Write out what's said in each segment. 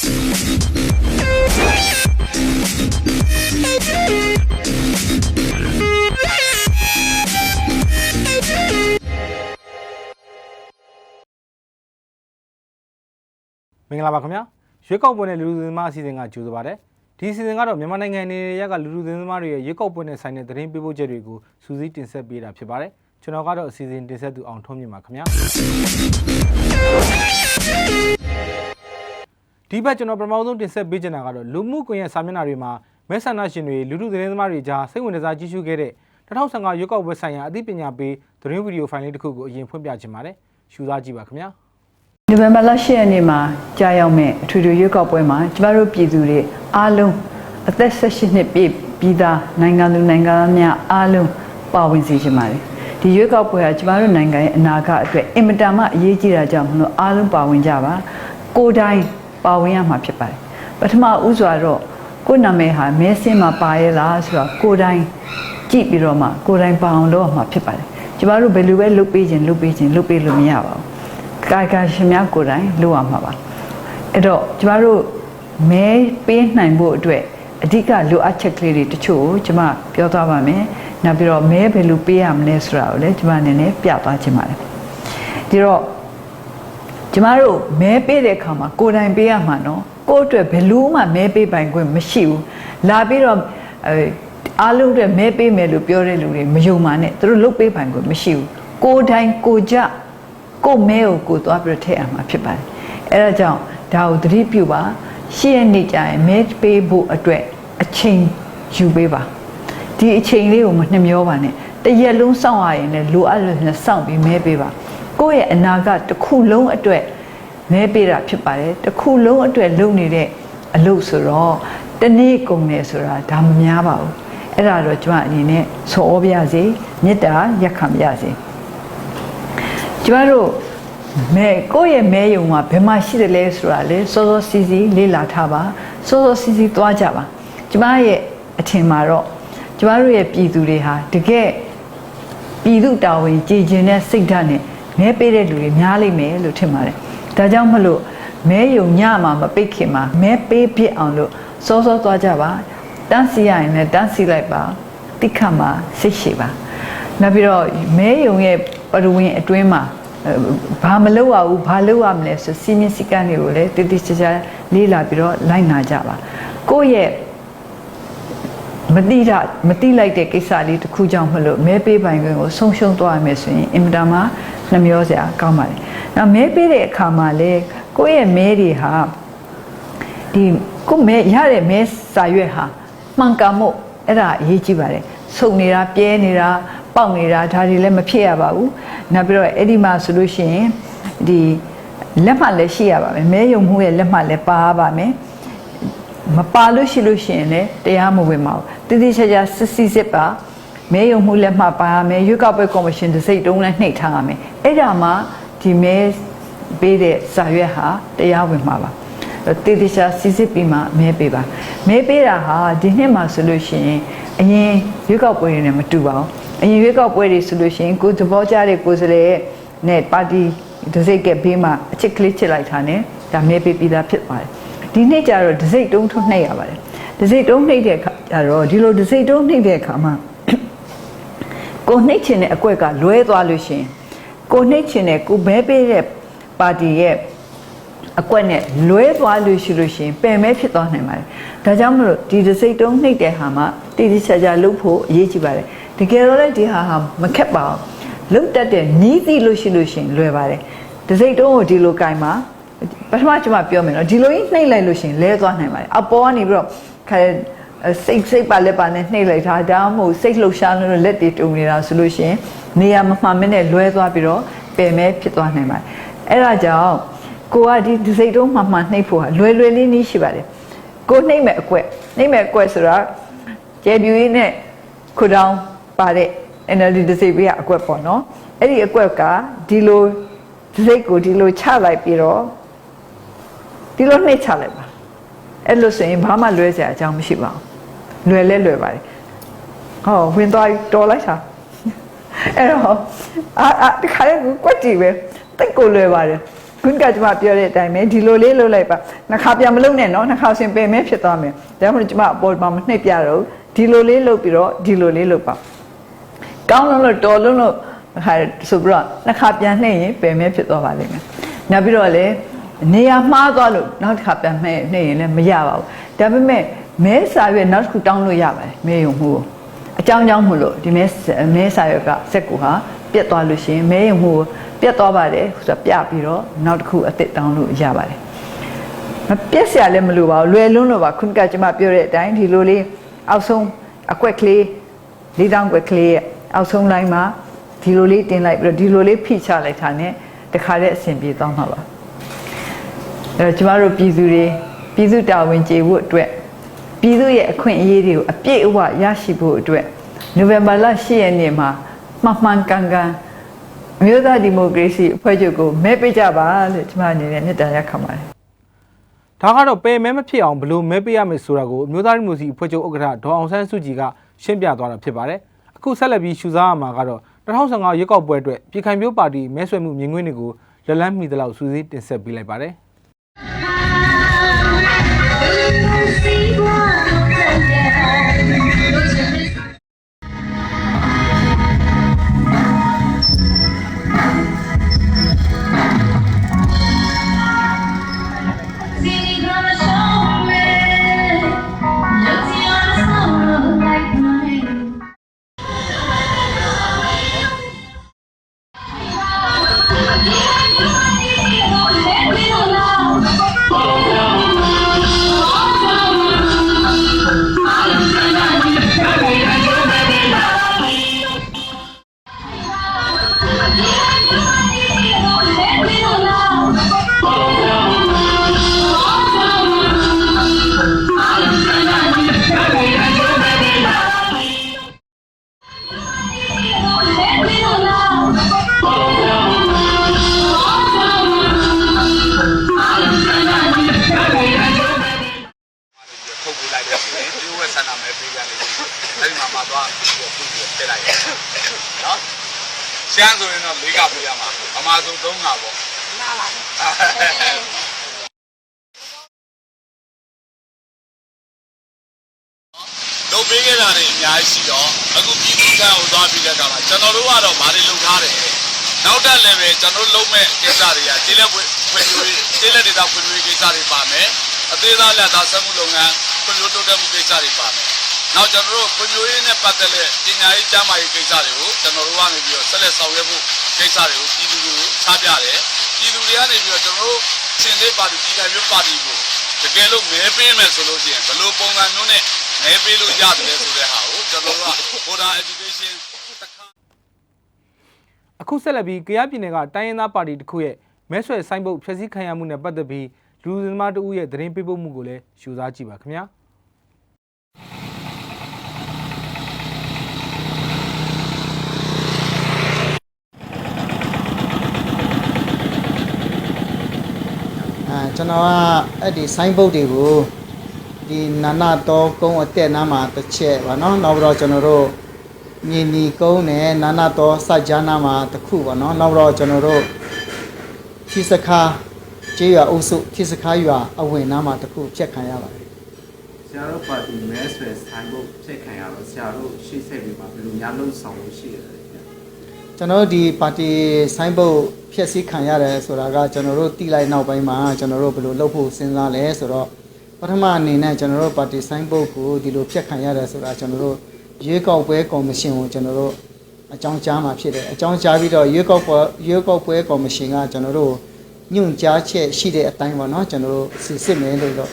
မင်္ဂလာပါခင်ဗျာရွေးကောက်ပွဲနဲ့လူလူသမားအစီအစဉ်ကကြိုဆိုပါရစေဒီအစီအစဉ်ကတော့မြန်မာနိုင်ငံအနေနဲ့ရကလူလူသမားတွေရဲ့ရွေးကောက်ပွဲနဲ့ဆိုင်တဲ့သတင်းပေးပို့ချက်တွေကိုစူးစီးတင်ဆက်ပေးတာဖြစ်ပါတယ်ကျွန်တော်ကတော့အစီအစဉ်တင်ဆက်သူအောင်ထွန်းမြင့်ပါခင်ဗျာ ဒီဘက်ကျွန်တော်ပထမဆုံးတင်ဆက်ပေးချင်တာကတော့လူမှုကွန်ရက်စာမျက်နှာတွေမှာမဲဆန္ဒရှင်တွေလူလူသတင်းသမားတွေကြားစိတ်ဝင်စားကြည့်ရှုခဲ့တဲ့2015ရွေးကောက်ပွဲဆိုင်ရာအသိပညာပေးသတင်းဗီဒီယိုဖိုင်လေးတစ်ခုကိုအရင်ဖွင့်ပြချင်ပါတယ်ရှုစားကြည့်ပါခင်ဗျာနိုဝင်ဘာလ10ရက်နေ့မှာကြာရောက်မဲ့အထွေထွေရွေးကောက်ပွဲမှာကျမတို့ပြည်သူတွေအားလုံးအသက်18နှစ်ပြည့်ပြီးသားနိုင်ငံသူနိုင်ငံသားများအားလုံးပါဝင်စေချင်ပါတယ်ဒီရွေးကောက်ပွဲကကျမတို့နိုင်ငံရဲ့အနာဂတ်အတွက်အင်မတန်မှအရေးကြီးတာကြောင့်မလို့အားလုံးပါဝင်ကြပါကိုယ်တိုင် ပါဝင်ရမှာဖြစ်ပါတယ်ပထမဦးစွာတော့ကိုယ်နာမည်ဟာမဲစင်းမှာပါရဲ့လားဆိုတော့ကိုယ်တိုင်ကြည့်ပြီးတော့မှကိုယ်တိုင်ပါအောင်လုပ်ရမှာဖြစ်ပါတယ်ကျမတို့ဘယ်လိုပဲလုပ်ပေးခြင်းလုပ်ပေးခြင်းလုပ်ပေးလို့မရပါဘူးကာကာရှင်များကိုယ်တိုင်လုပ်ရမှာပါအဲ့တော့ကျမတို့မဲပေးနိုင်ဖို့အတွက်အဓိကလိုအပ်ချက်ကလေးတွေတချို့ကိုကျမပြောသွားပါမယ်နောက်ပြီးတော့မဲဘယ်လိုပေးရမလဲဆိုတာကိုလည်းကျမအနေနဲ့ပြသွားချင်ပါတယ်ဒီတော့ ကျမတို့မဲပေးတဲ့အခါမှာကိုယ်တိုင်ပေးရမှာနော်ကိုယ့်အတွက်ဘယ်လို့မှမဲပေးပိုင်ခွင့်မရှိဘူးလာပြီးတော့အဲအားလုံးအတွက်မဲပေးမယ်လို့ပြောတဲ့လူတွေမယုံပါနဲ့သူတို့လုပ်ပေးပိုင်ခွင့်မရှိဘူးကိုယ်တိုင်ကိုယ်ကြကိုယ့်မဲကိုကိုယ်သွားပြီးတော့ထည့်ရမှာဖြစ်ပါတယ်အဲဒါကြောင့်ဒါကိုသတိပြုပါရှေ့ရနေ့ကျရင်မဲပေးဖို့အတွက်အချိန်ယူပေးပါဒီအချိန်လေးကိုမနှမျောပါနဲ့တရက်လုံးစောင့်ရရင်လည်းလိုအပ်လို့နဲ့စောင့်ပြီးမဲပေးပါ ကိုယ့်ရဲ့အနာဂတ်တစ်ခုလုံးအတွက်မဲပေးတာဖြစ်ပါတယ်တစ်ခုလုံးအတွက်လုပ်နေတဲ့အလုပ်ဆိုတော့တနေ့ကုန်နေဆိုတာဒါမများပါဘူးအဲ့ဒါတော့ကျွန်မအနေနဲ့ဆော်ဩပါရစေမေတ္တာရက်ခံပါရစေကျမတို့မဲကိုယ့်ရဲ့မဲယုံမှာဘယ်မှာရှိတယ်လဲဆိုတာလေစောစောစီးစီးလေ့လာထားပါစောစောစီးစီးသွားကြပါကျမရဲ့အထင်မှာတော့ကျမတို့ရဲ့ပြည်သူတွေဟာတကယ်ပြည်သူတာဝန်ကြည်ကျင်တဲ့စိတ်ဓာတ်နဲ့ မဲပေးတဲ့လူတွေများလိမ့်မယ်လို့ထင်ပါတယ်ဒါကြောင့်မလို့မဲယုံညမှာမပိတ်ခင်မှာမဲပေးပြစ်အောင်လို့စောစောသွားကြပါတန်းစီရရင်လည်းတန်းစီလိုက်ပါတိခတ်မှာစိတ်ရှိပါနောက်ပြီးတော့မဲယုံရဲ့ပရဝင်အတွင်းမှာအဲဘာမလုပ်ရဘူးဘာလုပ်ရမလဲဆိုစီမင်းစည်းကမ်းတွေကိုလည်းတိတိကျကျလေးလာပြီးတော့လိုက်နာကြပါကိုယ့်ရဲ့ မတိတာမတိလိုက်တဲ့ကိစ္စလေးတစ်ခုကြောင့်မလို့မဲပေးပိုင်ခွင့်ကိုဆုံးရှုံးသွားရမယ်ဆိုရင်အင်မတန်မှနှမျောစရာကောင်းပါတယ်။နောက်မဲပေးတဲ့အခါမှာလေကိုယ့်ရဲ့မဲတွေဟာဒီကိုမဲရတဲ့မဲစာရွက်ဟာမှန်ကန်မှုအဲ့ဒါအရေးကြီးပါတယ်စုံနေတာပြဲနေတာပေါက်နေတာဒါတွေလည်းမဖြစ်ရပါဘူးနောက်ပြီးတော့အဲ့ဒီမှာဆိုလို့ရှိရင်ဒီလက်မှတ်လည်းရှိရပါမယ်မဲယုံမှုရဲ့လက်မှတ်လည်းပါပါမယ်မပါလို့ရှိလို့ရှိရင်လည်းတရားမဝင်ပါဘူး တတိချာချာစစ်စစ်စစ်ပါမဲယုံမှုလက်မှတ်ပါရမယ်ရွေးကောက်ပွဲကော်မရှင်တစ်စိတ်တုံးလည်းနှိပ်ထားရမယ်အဲ့ဒါမှဒီမဲပေးတဲ့စာရွက်ဟာတရားဝင်မှာပါတေတေချာစစ်စစ်ပြီးမှမဲပေးပါမဲပေးတာဟာဒီနှစ်မှာဆိုလို့ရှိရင်အရင်ရွေးကောက်ပွဲတွေနဲ့မတူပါဘူးအရင်ရွေးကောက်ပွဲတွေဆိုလို့ရှိရင်ကိုယ်သဘောကျတဲ့ကိုယ်စားလှယ်နဲ့ပါတီဒစိတ်ကဘေးမှာအချစ်ကလေးချစ်လိုက်တာနဲ့ဒါမဲပေးပြီးသားဖြစ်ပါတယ်ဒီနှစ်ကျတော့ဒစိတ်တုံးထုံးနှိပ်ရပါတယ် ဒစိတ်တုံးနှိပ်တဲ့အခါကျတော့ဒီလိုဒစိတ်တုံးနှိပ်တဲ့အခါမှာကိုနှိပ်ချင်တဲ့အကွက်ကလွဲသွားလို့ရှိရင်ကိုနှိပ်ချင်တဲ့ကိုဘဲပေးတဲ့ပါတီရဲ့အကွက်နဲ့လွဲသွားလို့ရှိလို့ရှိရင်ပယ်မဲဖြစ်သွားနိုင်ပါတယ်။ဒါကြောင့်မလို့ဒီတစ်စိတ်တုံးနှိပ်တဲ့ဟာမှာတိတိကျကျလုပ်ဖို့အရေးကြီးပါတယ်။တကယ်တော့လည်းဒီဟာဟာမခက်ပါဘူး။လုပ်တတ်တဲ့နီးသိလို့ရှိလို့ရှိရင်လွယ်ပါတယ်။တစ်စိတ်တုံးကိုဒီလိုကင်မှာပထမကျွန်မပြောမယ်နော်ဒီလိုကြီးနှိပ်လိုက်လို့ရှိရင်လဲသွားနိုင်ပါတယ်။အပေါ်ကနေပြီးတော့ ခါစိတ်စိတ်ပါလက်ပါနဲ့နှိပ်လိုက်တာဒါမှမဟုတ်စိတ်လှုပ်ရှားလို့လက်တွေတုံနေတာဆိုလို့ရှိရင်နေရာမမှန်မနဲ့လွဲသွားပြီးတော့ပယ်မဲဖြစ်သွားနိုင်ပါတယ်။အဲ့ဒါကြောင့်ကိုကဒီဒီစိတ်တုံးမှမှနှိပ်ဖို့ဟာလွယ်လွယ်လေးနည်းရှိပါတယ်ကိုနှိပ်မဲ့အကွက်နှိပ်မဲ့အကွက်ဆိုတာကျဲပြူရင်းနဲ့ခုတောင်ပါတဲ့ NLD ဒီစိတ်ပေးကအကွက်ပေါ့နော်အဲ့ဒီအကွက်ကဒီလိုဒီစိတ်ကိုဒီလိုချလိုက်ပြီးတော့ဒီလိုနှိပ်ချလိုက်ပါ အဲ့လိုဆိုရင်ဘာမှလွဲစရာအကြောင်းမရှိပါဘူးလွယ်လဲလွယ်ပါတယ်ဟောဝင်သွားတော်လိုက်တာအဲ့တော့အာအာဒီခါလေးကွက်ကြည့်ပဲတိတ်ကိုလွယ်ပါတယ်ခုနကကျွန်မပြောတဲ့အတိုင်းပဲဒီလိုလေးလုပ်လိုက်ပါနှစ်ခါပြန်မလုပ်နဲ့နော်နှစ်ခါရှင်ပင်မဲဖြစ်သွားမယ်ဒါမှမဟုတ်ကျွန်မအပေါ်မှာမနှိပ်ပြတော့ဒီလိုလေးလုပ်ပြီးတော့ဒီလိုလေးလုပ်ပါကောင်းလုံးလို့တော်လုံးလို့ဟာဆိုပြီးတော့နှစ်ခါပြန်နှိပ်ရင်ပင်မဲဖြစ်သွားပါလိမ့်မယ်နောက်ပြီးတော့လေ နေရာမှားသွားလို့နောက်တစ်ခါပြန်နှိပ်နှိပ်ရင်လည်းမရပါဘူးဒါပေမဲ့မဲစာရွက်နောက်တစ်ခုတောင်းလို့ရပါတယ်မဲယုံမှုကိုအကြောင်းကြောင်းမို့လို့ဒီမဲမဲစာရွက်ကစက်ကူဟာပြတ်သွားလို့ရှိရင်မဲယုံမှုကိုပြတ်သွားပါတယ်ဆိုတော့ပြပြီးတော့နောက်တစ်ခုအသစ်တောင်းလို့ရပါတယ်မပြက်စရာလည်းမလိုပါဘူးလွယ်လွန်းလို့ပါခုနကကျွန်မပြောတဲ့အတိုင်းဒီလိုလေးအောက်ဆုံးအကွက်ကလေးလေးတောင်းကွက်ကလေးရဲ့အောက်ဆုံးလိုင်းမှာဒီလိုလေးတင်လိုက်ပြီးတော့ဒီလိုလေးဖိချလိုက်တာ ਨੇ တခါတည်းအဆင်ပြေသွားမှာပါ အဲတော့ကျမတို့ပြည်သူတွေပြည်သူတာဝန်ကျေဖို့အတွက်ပြည်သူရဲ့အခွင့်အရေးတွေကိုအပြည့်အဝရရှိဖို့အတွက်နိုဝင်ဘာလ10ရက်နေ့မှာမှန်မှန်ကန်ကန်အမျိုးသားဒီမိုကရေစီအဖွဲ့ချုပ်ကိုမဲပေးကြပါလို့ကျမအနေနဲ့မြစ်တာရက်ခံပါတယ်ဒါကတော့ပယ်မဲမဖြစ်အောင်ဘယ်လို့မဲပေးရမယ်ဆိုတာကိုအမျိုးသားဒီမိုကရေစီအဖွဲ့ချုပ်ဥက္ကဋ္ဌဒေါ်အောင်ဆန်းစုကြည်ကရှင်းပြသွားတာဖြစ်ပါတယ်။အခုဆက်လက်ပြီးရှုစားရမှာကတော့2015ရွေးကောက်ပွဲအတွက်ပြည်ခိုင်မျိုးပါတီမဲဆွယ်မှုမြင်ကွင်းတွေကိုလက်လန်းမိသလောက်စူးစီးတင်ဆက်ပေးလိုက်ပါတယ်။ ဆန္ဒမဲပေးရလိမ့်မယ်။အဲဒီမှာမှသွားပြီးတော့ပြုပြီးထည့်လိုက်ရတယ်။နော်။ ရှမ်းဆိုရင်တော့၄ကပေးရမှာ။အမှားဆုံး၃ကပေါ့။နားပါဘူး။လုပ်ပေးခဲ့တာတွေအများကြီးရှိတော့အခုပြည်သူ့ထံကိုသွားပြီးတဲ့အခါမှာကျွန်တော်တို့ကတော့ဘာတွေလုပ်ထားတယ်။နောက်တက်လည်းပဲကျွန်တော်တို့လုပ်မဲ့ကိစ္စတွေကကျေးလက်ဖွင့်ဖွင့်လို့ကျေးလက်ဒေတာဖွင့်လို့ကိစ္စတွေပါမယ်။အသေးသားလက်သားဆက်မှုလုပ်ငန်းဖွံ့ဖြိုးတိုးတက်မှုကိစ္စတွေပါမယ်။ နောက်ကျွန်တော်တို့ဖွံ့ဖြိုးရေးနဲ့ပတ်သက်တဲ့ပညာရေးကျန်းမာရေးကိစ္စတွေကိုကျွန်တော်တို့ကနေပြီးတော့ဆက်လက်ဆောင်ရွက်ဖို့ကိစ္စတွေကိုပြည်သူတွေကိုချပြတယ်။ပြည်သူတွေကနေပြီးတော့ကျွန်တော်တို့စင်သေးပါတီပြည်တိုင်းမျိုးပါတီကိုတကယ်လို့မဲပေးမယ်ဆိုလို့ရှိရင်ဘယ်လိုပုံစံမျိုးနဲ့မဲပေးလို့ရတယ်ဆိုတဲ့ဟာကိုကျွန်တော်တို့က border education တစ်ခါအခုဆက်လက်ပြီးကယားပြည်နယ်ကတိုင်းရင်းသားပါတီတစ်ခုရဲ့မဲဆွယ်ဆိုင်ဘုတ်ဖျက်ဆီးခံရမှုနဲ့ပတ်သက်ပြီးလူစင်သမားတဦးရဲ့သတင်းပေးပို့မှုကိုလည်းရှုစားကြည့်ပါခင်ဗျာ။ အဲ ကျွန်တော်ကအဲ့ဒီ sign board တွေကိုဒီနာနာတော်ကုန်းအတက်နားမှာတစ်ချက်ပါနော်နောက်ပြီးတော့ကျွန်တော်တို့မြေနီကုန်းနဲ့နာနာတော်စကြနာမှာတစ်ခုပါနော်နောက်ပြီးတော့ကျွန်တော်တို့ဖြိစခါကျေးရွာအုပ်စုဖြိစခါရွာအဝင်နားမှာတစ်ခုဖြတ်ခံရပါတယ်ဆရာတို့ပါတီမဲဆွဲ sign board ဖြတ်ခံရတော့ဆရာတို့ရှေ့ဆက်ပြီးပါဘယ်လိုများလှုပ်ဆောင်လို့ရှိရလဲ ကျွန်တော်တို့ဒီပါတီဆိုင်းဘုတ်ဖြည့်ဆည်းခံရတယ်ဆိုတာကကျွန်တော်တို့တိလိုက်နောက်ပိုင်းမှာကျွန်တော်တို့ဘယ်လိုလုပ်ဖို့စဉ်းစားလဲဆိုတော့ပထမအနေနဲ့ကျွန်တော်တို့ပါတီဆိုင်းဘုတ်ကိုဒီလိုဖြတ်ခံရတယ်ဆိုတာကျွန်တော်တို့ရွေးကောက်ပွဲကော်မရှင်ကိုကျွန်တော်တို့အကြောင်းကြားมาဖြစ်တယ်အကြောင်းကြားပြီးတော့ရွေးကောက်ပွဲရွေးကောက်ပွဲကော်မရှင်ကကျွန်တော်တို့ညွှန်ကြားချက်ရှိတဲ့အတိုင်းပေါ့နော်ကျွန်တော်တို့စီစစ်မယ်လို့တော့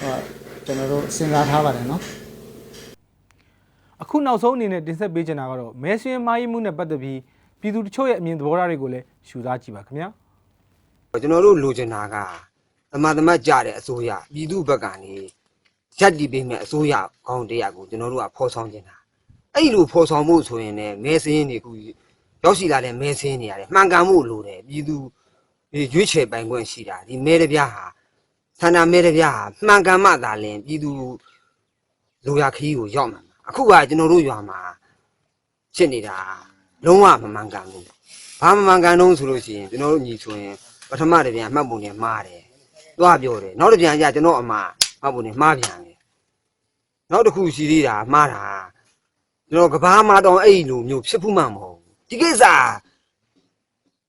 ဟောကျွန်တော်တို့စဉ်းစားထားပါတယ်နော်အခုနောက်ဆုံးအနေနဲ့တင်ဆက်ပေးချင်တာကတော့မဲဆွင်းမားရီမှုနဲ့ပတ်သက်ပြီး ပြည်သူတချို့ရဲ့အမြင်သဘောထားတွေကိုလည်းရှုစားကြည့်ပါခင်ဗျာကျွန်တော်တို့လိုချင်တာကသမသမတ်ကြတဲ့အစိုးရပြည်သူဘက်ကနေရက်တည်ပေးမဲ့အစိုးရကောင်းတရားကိုကျွန်တော်တို့ကဖော်ဆောင်နေတာအဲ့လိုဖော်ဆောင်မှုဆိုရင်လည်းမဲစင်းတွေခုရောက်ရှိလာတဲ့မဲစင်းတွေရတယ်မှန်ကန်မှုလိုတယ်ပြည်သူရွေးချယ်ပိုင်ခွင့်ရှိတာဒီမဲတပြားဟာဆန္ဒမဲတပြားဟာမှန်ကန်မှသာလင်ပြည်သူလူရခီးကိုရောက်မှာအခုကကျွန်တော်တို့ရွာမှာဖြစ်နေတာ လုံးဝမမှန်ကန်ဘူးဘာမမှန်ကန်တော့ဆိုလို့ရှိရင်ကျွန်တော်တို့ညီဆိုရင်ပထမတစ်ပြန်မှတ်ပုံနဲ့မှားတယ်သွားပြောတယ်နောက်တစ်ပြန်ကျကျွန်တော်အမမှတ်ပုံနဲ့မှားပြန်တယ်နောက်တစ်ခုရှိသေးတာမှားတာကျွန်တော်ကဘာမှတော့အဲ့လိုမျိုးဖြစ်ဖို့မှမဟုတ်ဘူးဒီကိစ္စ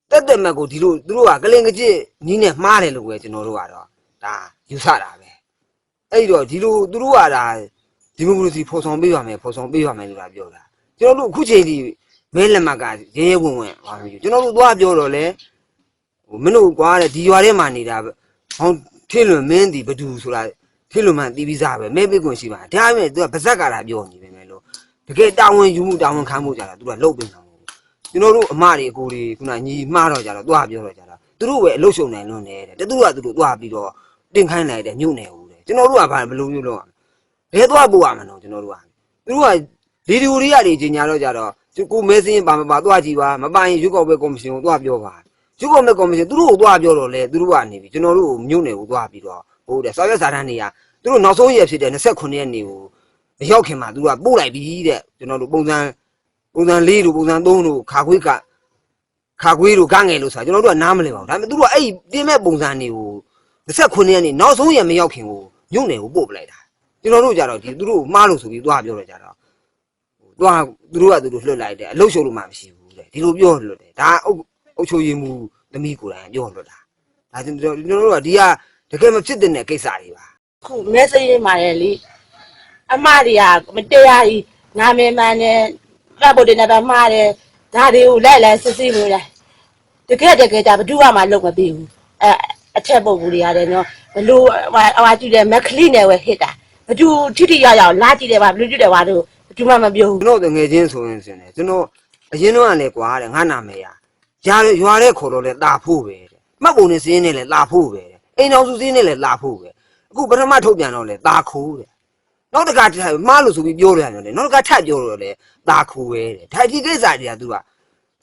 တက်တက်မက်ကိုဒီလိုသူတို့ကကလင်ကကြစ်နီးနဲ့မှားတယ်လို့ပဲကျွန်တော်တို့ကတော့ဒါယူဆတာပဲအဲ့တော့ဒီလိုသူတို့ကဒါဒီမိုကရေစီဖော်ဆောင်ပေးရမယ်ဖော်ဆောင်ပေးရမယ်လို့လာပြောတာကျွန်တော်တို့အခုချိန်ဒီ မဲလက်မကရဲရဲဝင်ဝင်ဟာမျိုးကျွန်တော်တို့သွားပြောတော့လေဟိုမင်းတို့ကွာတဲ့ဒီရွာထဲမှာနေတာဟောင်းထိလွန်မင်းဒီဘဒူဆိုတာထိလွန်မှတီးပြီးစားပဲမဲပိတ်ကွန်ရှိပါဒါပေမဲ့သူကပါဇက်ကလာပြောနေပဲမယ်လို့တကယ်တာဝန်ယူမှုတာဝန်ခံမှုကြတာသူကလုပ်ပေးတာမဟုတ်ဘူးကျွန်တော်တို့အမတွေအကိုတွေခုနညီမှားတော့ကြတော့သွားပြောတော့ကြတာသူတို့ပဲအလုပ်ရှုံနိုင်လွန်းတယ်တဲ့တူကသူတို့သွားပြီးတော့တင်ခိုင်းလိုက်တယ်ညှို့နေဦးတယ်ကျွန်တော်တို့ကဘာဘယ်လိုမျိုးလုပ်ရမလဲဘယ်သွားပို့ရမလဲကျွန်တော်တို့ကသူတို့ကဗီဒီယိုတွေရနေကြီးညာတော့ကြတော့ ကိုမဲစင်းပါမပါသွားကြည့်ပါမပိုင်ရွက်ကောက်ပဲကော်မရှင်ကိုသွားပြောပါကျုပ်ကမဲ့ကော်မရှင်သူတို့ကိုသွားပြောတော့လေသူတို့ကနေပြီကျွန်တော်တို့ကိုမြို့နယ်ကိုသွားပြီးတော့ဟုတ်တယ်ဆောက်ရွက်စာတန်းတွေကသူတို့နောက်ဆုံးရက်ဖြစ်တဲ့29ရက်နေ့ကိုမရောက်ခင်မှာသူတို့ကပို့လိုက်ပြီတဲ့ကျွန်တော်တို့ပုံစံပုံစံ၄တို့ပုံစံ၃တို့ခါခွေးကခါခွေးတို့ကငယ်လို့ဆိုတာကျွန်တော်တို့ကနားမလည်ပါဘူးဒါပေမဲ့သူတို့ကအဲ့ဒီတင်မဲ့ပုံစံတွေကို29ရက်နေ့နောက်ဆုံးရက်မရောက်ခင်ကိုမြို့နယ်ကိုပို့ပလိုက်တာကျွန်တော်တို့ကြတော့ဒီသူတို့ကိုမှားလို့ဆိုပြီးသွားပြောတော့ကြတော့ ဟိုသွားသူတို့ကသူတို့လွတ်လိုက်တယ်အလုတ်ရှုပ်လို့မှမရှိဘူးတဲ့ဒီလိုပြောလွတ်တယ်ဒါအုပ်အုတ်ချိုရည်မှုသမီးကိုယ်တိုင်ပြောလွတ်တာဒါကျွန်တော်ကျွန်တော်တို့ကဒီကတကယ်မဖြစ်တဲ့ကိစ္စတွေပါခုမဲစိတ်ရမှာလေလေအမတွေကမတရားကြီးနာမည်မှန်နဲ့ကပ်ဖို့တင်တာမှားတယ်ဒါတွေကိုလိုက်လိုက်စစ်စစ်လို့လိုက်တကယ်တကယ်ကြဘဒုကမှလုံးမပြီးဘူးအဲအထက်ပုံဘူးတွေရတယ်နော်ဘလို့ဟိုဟိုကြည့်တယ်မက်ခလီနဲ့ဝယ်ဟစ်တာဘဒုထိထိရောက်ရောက်လာကြည့်တယ်ပါဘလို့ကြည့်တယ်ပါတို့ ဘဒုမှမပြောဘူးကျွန်တော်တငယ်ချင်းဆိုရင်စင်တယ်ကျွန်တော်အရင်တော့ကလည်းကွာတဲ့ငါနာမည်ရရွာရွာတဲ့ခေါ်တော့လဲတာဖို့ပဲတဲ့မှတ်ပုံနဲ့စင်းနဲ့လဲတာဖို့ပဲတဲ့အိမ်တော်စုစင်းနဲ့လဲတာဖို့ပဲအခုပထမထုတ်ပြန်တော့လဲတာခိုးတဲ့နောက်တစ်ခါထပ်မှားလို့ဆိုပြီးပြောရတယ်လေနောက်တစ်ခါထပ်ပြောတော့လဲတာခိုးပဲတဲ့ဒါဒီကိစ္စတွေကသူက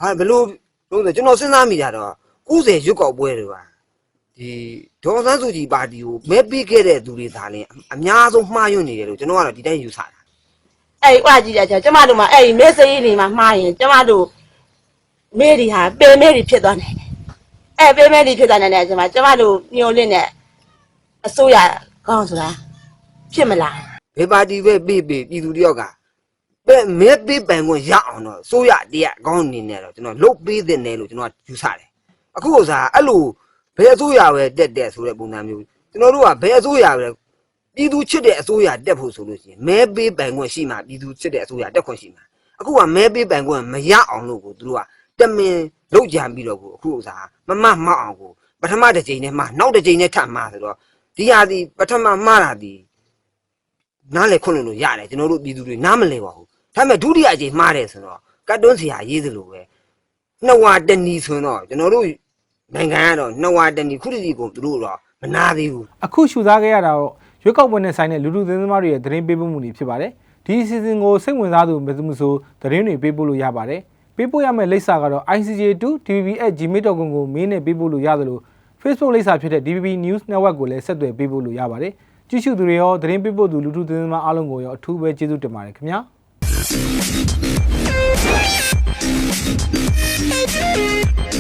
ဘာဘလို့လို့ဆိုကျွန်တော်စဉ်းစားမိတာတော့90ရွတ်ကောက်ပွဲတွေပါဒီဒေါ်စန်းစုကြည်ပါတီကိုမဲပေးခဲ့တဲ့သူတွေသာလင်းအများဆုံးမှားယွင်းနေတယ်လို့ကျွန်တော်ကတော့ဒီတိုင်းယူဆတာ အဲ့ဒီဥကြည့်တယ်ကျမတို့မှာအဲ့ဒီမဲစိတ်တွေမှာမှားရင်ကျမတို့မဲတွေဟာပေမဲတွေဖြစ်သွားနိုင်တယ်အဲ့ပေမဲတွေဖြစ်သွားနိုင်တဲ့အချိန်မှာကျမတို့ညှို့လင့်တဲ့အစိုးရကောင်းဆိုတာဖြစ်မလားဘယ်ပါတီပဲပေးပေးပြည်သူတယောက်ကပဲမဲပေးပိုင်ခွင့်ရအောင်တော့စိုးရတရားအကောင်းအနေနဲ့တော့ကျွန်တော်လုတ်ပေးတဲ့နယ်လို့ကျွန်တော်ကယူဆတယ်အခုကစားအဲ့လိုဘယ်အစိုးရပဲတက်တက်ဆိုတဲ့ပုံစံမျိုးကျွန်တော်တို့ကဘယ်အစိုးရပဲ ပြည်သူချစ်တဲ့အစိုးရတက်ဖို့ဆိုလို့ရှိရင်မဲပေးပိုင်ခွင့်ရှိမှပြည်သူချစ်တဲ့အစိုးရတက်ခွင့်ရှိမှာအခုကမဲပေးပိုင်ခွင့်မရအောင်လို့ကိုသူတို့ကတမင်လုတ်ကြံပြီးတော့ကိုအခုကစားမမမောက်အောင်ကိုပထမတစ်ချိန်နဲ့မှနောက်တစ်ချိန်နဲ့ထပ်မှာဆိုတော့ဒီဟာဒီပထမမှားတာဒီနားလေခွင့်လို့ရတယ်ကျွန်တော်တို့ပြည်သူတွေနားမလဲပါဘူးဒါပေမဲ့ဒုတိယအကြိမ်မှားတယ်ဆိုတော့ကတ်တွန်းစရာရေးသလိုပဲနှစ်ဝါတနီဆိုတော့ကျွန်တော်တို့နိုင်ငံကတော့နှစ်ဝါတနီခုတည်းကိုသူတို့တော့မနာသေးဘူးအခုရှုစားခဲ့ရတာတော့ ရွေးကောက်ပွဲနဲ့ဆိုင်တဲ့လူလူသင်းသမားတွေရဲ့သတင်းပေးပို့မှုတွေဖြစ်ပါတယ်ဒီအစီအစဉ်ကိုစိတ်ဝင်စားသူမသူမဆိုသတင်းတွေပေးပို့လို့ရပါတယ်ပေးပို့ရမယ့်လိပ်စာကတော့ icj2tv@gmail.com ကိုမေးနဲ့ပေးပို့လို့ရသလို Facebook လိပ်စာဖြစ်တဲ့ DVB News Network ကိုလည်းဆက်သွယ်ပေးပို့လို့ရပါတယ်ကြည့်ရှုသူတွေရောသတင်းပေးပို့သူလူထုသင်းသမားအားလုံးကိုရောအထူးပဲကျေးဇူးတင်ပါတယ်ခင်ဗျာ။